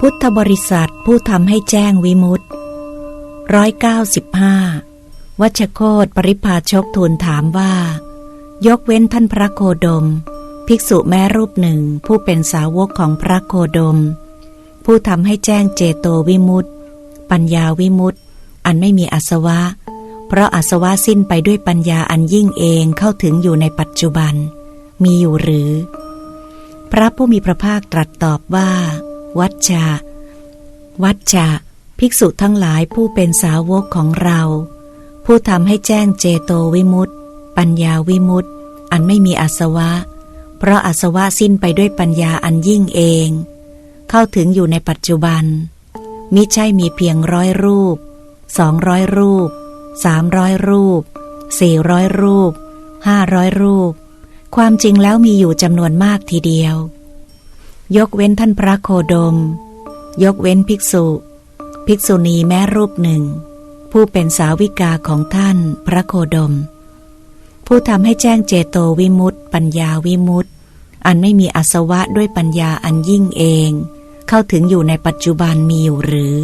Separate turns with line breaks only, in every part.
พุทธบริษัทผู้ทำให้แจ้งวิมุตติร้อยเก้าสิบห้าวัชโคตปริพาชกทูลถามว่า ยกเว้นท่านพระโคดม ภิกษุแม้รูปหนึ่งผู้เป็นสาวกของพระโคดม ผู้ทำให้แจ้งเจโตวิมุตติปัญญาวิมุตติอันไม่มีอาสวะ เพราะอาสวะสิ้นไปด้วยปัญญาอันยิ่งเองเข้าถึงอยู่ในปัจจุบัน มีอยู่หรือ พระผู้มีพระภาคตรัสตอบว่า วัจจะวัจจะภิกษุทั้งหลายผู้เป็นสาวกของเรา ผู้ทำให้แจ้งเจโตวิมุตติปัญญาวิมุตติอันไม่มีอาสวะ เพราะอาสวะสิ้นไปด้วยปัญญาอันยิ่งเอง เข้าถึงอยู่ในปัจจุบัน มิใช่มีเพียงร้อยรูปสองร้อยรูปสามร้อยรูปสี่ร้อยรูปห้าร้อยรูป ความจริงแล้วมีอยู่จำนวนมากทีเดียว ยกเว้นท่านพระโคดม ยกเว้นภิกษุ ภิกษุณีแม้รูปหนึ่ง ผู้เป็นสาวิกาของท่านพระโคดม ผู้ทำให้แจ้งเจโตวิมุตติปัญญาวิมุตติอันไม่มีอสวะด้วยปัญญาอันยิ่งเอง เข้าถึงอยู่ในปัจจุบันมีอยู่หรือ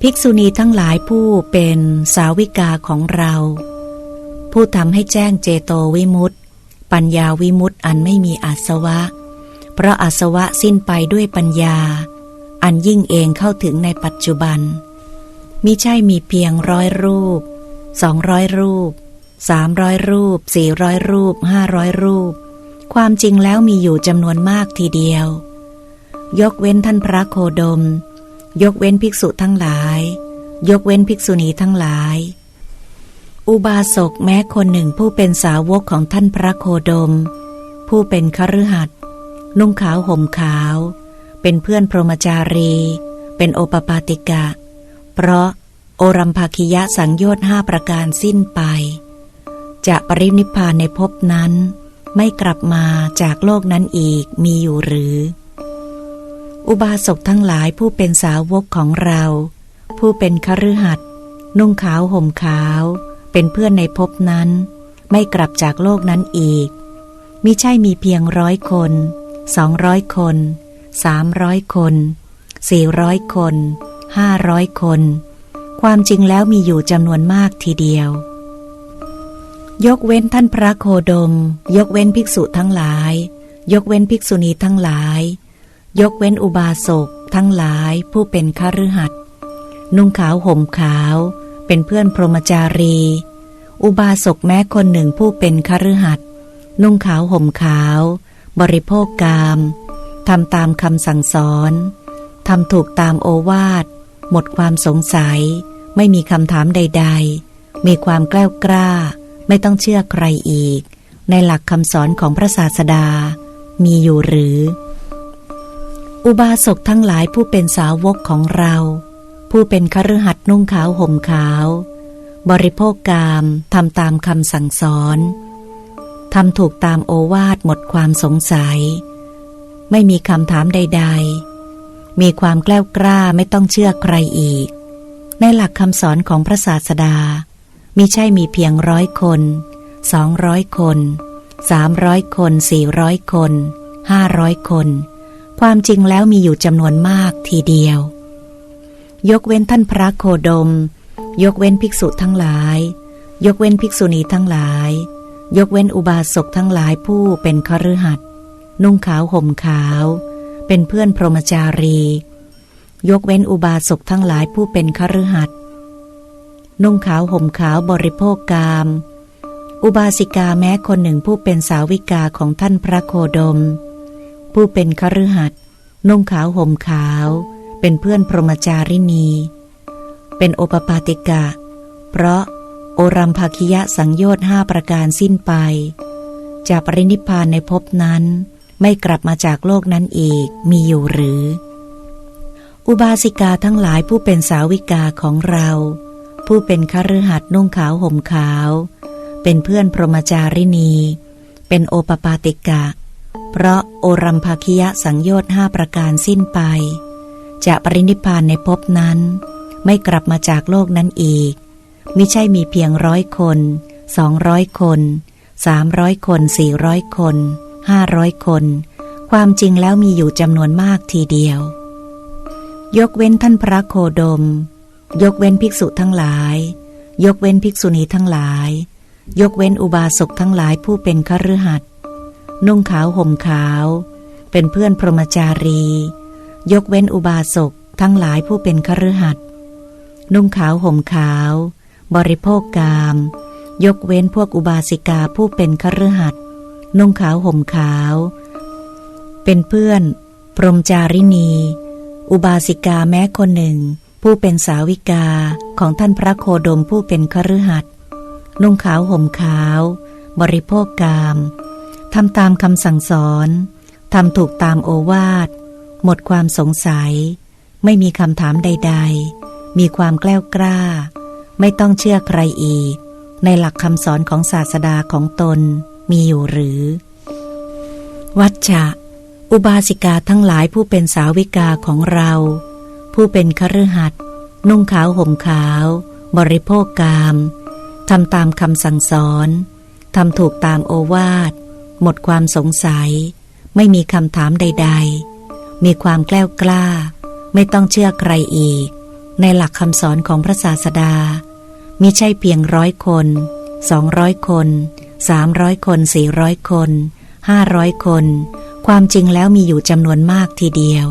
ภิกษุณีทั้งหลายผู้เป็นสาวิกาของเรา ผู้ทำให้แจ้งเจโตวิมุตติปัญญาวิมุตติอันไม่มีอสวะ เพราะอาสวะสิ้นไปด้วยปัญญา อันยิ่งเองเข้าถึงในปัจจุบัน มิใช่มีเพียงร้อยรูปสองร้อยรูปสามร้อยรูปสี่ร้อยรูปห้าร้อยรูป ความจริงแล้วมีอยู่จำนวนมากทีเดียว ยกเว้นท่านพระโคดม ยกเว้นภิกษุทั้งหลาย ยกเว้นภิกษุณีทั้งหลาย อุบาสกแม้คนหนึ่งผู้เป็นสาวกของท่านพระโคดม ผู้เป็นคฤหัสถ์ นุ่งขาวห่มขาว เป็นเพื่อนพรหมจารี เป็นโอปปาติกะ เพราะโอรัมภาคิยะสังโยชน์ห้าประการสิ้นไป จะปรินิพพานในภพนั้น ไม่กลับมาจากโลกนั้นอีกมีอยู่หรือ อุบาสกทั้งหลายผู้เป็นสาวกของเรา ผู้เป็นคฤหัสถ์นุ่งขาวห่มขาว เป็นเพื่อนในภพนั้น ไม่กลับจากโลกนั้นอีกมิใช่มีเพียงร้อยคน สองร้อยคนสามร้อยคนสี่ร้อยคนห้าร้อยคน ความจริงแล้วมีอยู่จำนวนมากทีเดียว ยกเว้นท่านพระโคดม ยกเว้นภิกษุทั้งหลาย ยกเว้นภิกษุณีทั้งหลาย ยกเว้นอุบาสกทั้งหลายผู้เป็นคฤหัสถ์นุ่งขาวห่มขาว เป็นเพื่อนพรหมจารี อุบาสกแม้คนหนึ่งผู้เป็นคฤหัสถ์นุ่งขาวห่มขาว บริโภคกามทำตามคำสั่งสอนทำถูกตามโอวาท หมดความสงสัย ไม่มีคำถามใด ๆ มีความกล้ากล้า ไม่ต้องเชื่อใครอีก ในหลักคำสอนของพระศาสดา มีอยู่หรือ อุบาสกทั้งหลายผู้เป็นสาวกของเรา ผู้เป็นคฤหัสถ์นุ่งขาวห่มขาว บริโภคกามทำตามคำสั่งสอน ทำถูกตามโอวาทหมดความสงสัย ไม่มีคำถามใด ๆ มีความแกล้วกล้าไม่ต้องเชื่อใครอีก ในหลักคำสอนของพระศาสดามิใช่มีเพียงร้อยคนสองร้อยคนสามร้อยคนสี่ร้อยคนห้าร้อยคน ความจริงแล้วมีอยู่จำนวนมากทีเดียว ยกเว้นท่านพระโคดม ยกเว้นภิกษุทั้งหลาย ยกเว้นภิกษุณีทั้งหลาย ยกเว้นอุบาสกทั้งหลายผู้เป็นคฤหัสถ์นุ่งขาวห่มขาว เป็นเพื่อนพรหมจารี ยกเว้นอุบาสกทั้งหลายผู้เป็นคฤหัสถ์นุ่งขาวห่มขาวบริโภคกาม อุบาสิกาแม้คนหนึ่งผู้เป็นสาวิกาของท่านพระโคดม ผู้เป็นคฤหัสถ์นุ่งขาวห่มขาว เป็นเพื่อนพรหมจารินี เป็นโอปปาติกะ เพราะ โอรัมภคิยะสังโยชน์ห้าประการสิ้นไป จะปรินิพานในภพนั้น ไม่กลับมาจากโลกนั้นอีกมีอยู่หรือ อุบาสิกาทั้งหลายผู้เป็นสาวิกาของเรา ผู้เป็นคฤหัสถ์นุ่งขาวห่มขาว เป็นเพื่อนพรหมจารินี เป็นโอปปาติกะ เพราะโอรัมภคิยะสังโยชน์ห้าประการสิ้นไป จะปรินิพานในภพนั้น ไม่กลับมาจากโลกนั้นอีก มิใช่มีเพียงร้อยคนสองร้อยคนสามร้อยคนสี่ร้อยคนห้าร้อยคน ความจริงแล้วมีอยู่จำนวนมากทีเดียว ยกเว้นท่านพระโคดม ยกเว้นภิกษุทั้งหลาย ยกเว้นภิกษุณีทั้งหลาย ยกเว้นอุบาสกทั้งหลายผู้เป็นคฤหัสถ์นุ่งขาวห่มขาว เป็นเพื่อนพรหมจารี ยกเว้นอุบาสกทั้งหลายผู้เป็นคฤหัสถ์นุ่งขาวห่มขาว บริโภคกาม ยกเว้นพวกอุบาสิกาผู้เป็นคฤหัสนุ่งขาวห่มขาว เป็นเพื่อน พรหมจารินีอุบาสิกาแม้คนหนึ่ง ผู้เป็นสาวิกาของท่านพระโคดมผู้เป็นคฤหัสนุ่งขาวห่มขาว บริโภคกามทำตามคำสั่งสอนทำถูกตามโอวาท หมดความสงสัย ไม่มีคำถามใด ๆ มีความแกล้วกล้า ไม่ต้องเชื่อใครอีก ในหลักคำสอนของศาสดาของตนมีอยู่หรือ วัชชะ อุบาสิกาทั้งหลายผู้เป็นสาวิกาของเรา ผู้เป็นคฤหัสถ์นุ่งขาวห่มขาว บริโภคกามทำตามคำสั่งสอนทำถูกตามโอวาท หมดความสงสัย ไม่มีคำถามใด ๆ มีความแกล้วกล้า ไม่ต้องเชื่อใครอีก ในหลักคำสอนของพระศาสดา มิใช่เพียงร้อยคนสองร้อยคนสามร้อยคนสี่ร้อยคนห้าร้อยคน ความจริงแล้วมีอยู่จำนวนมากทีเดียว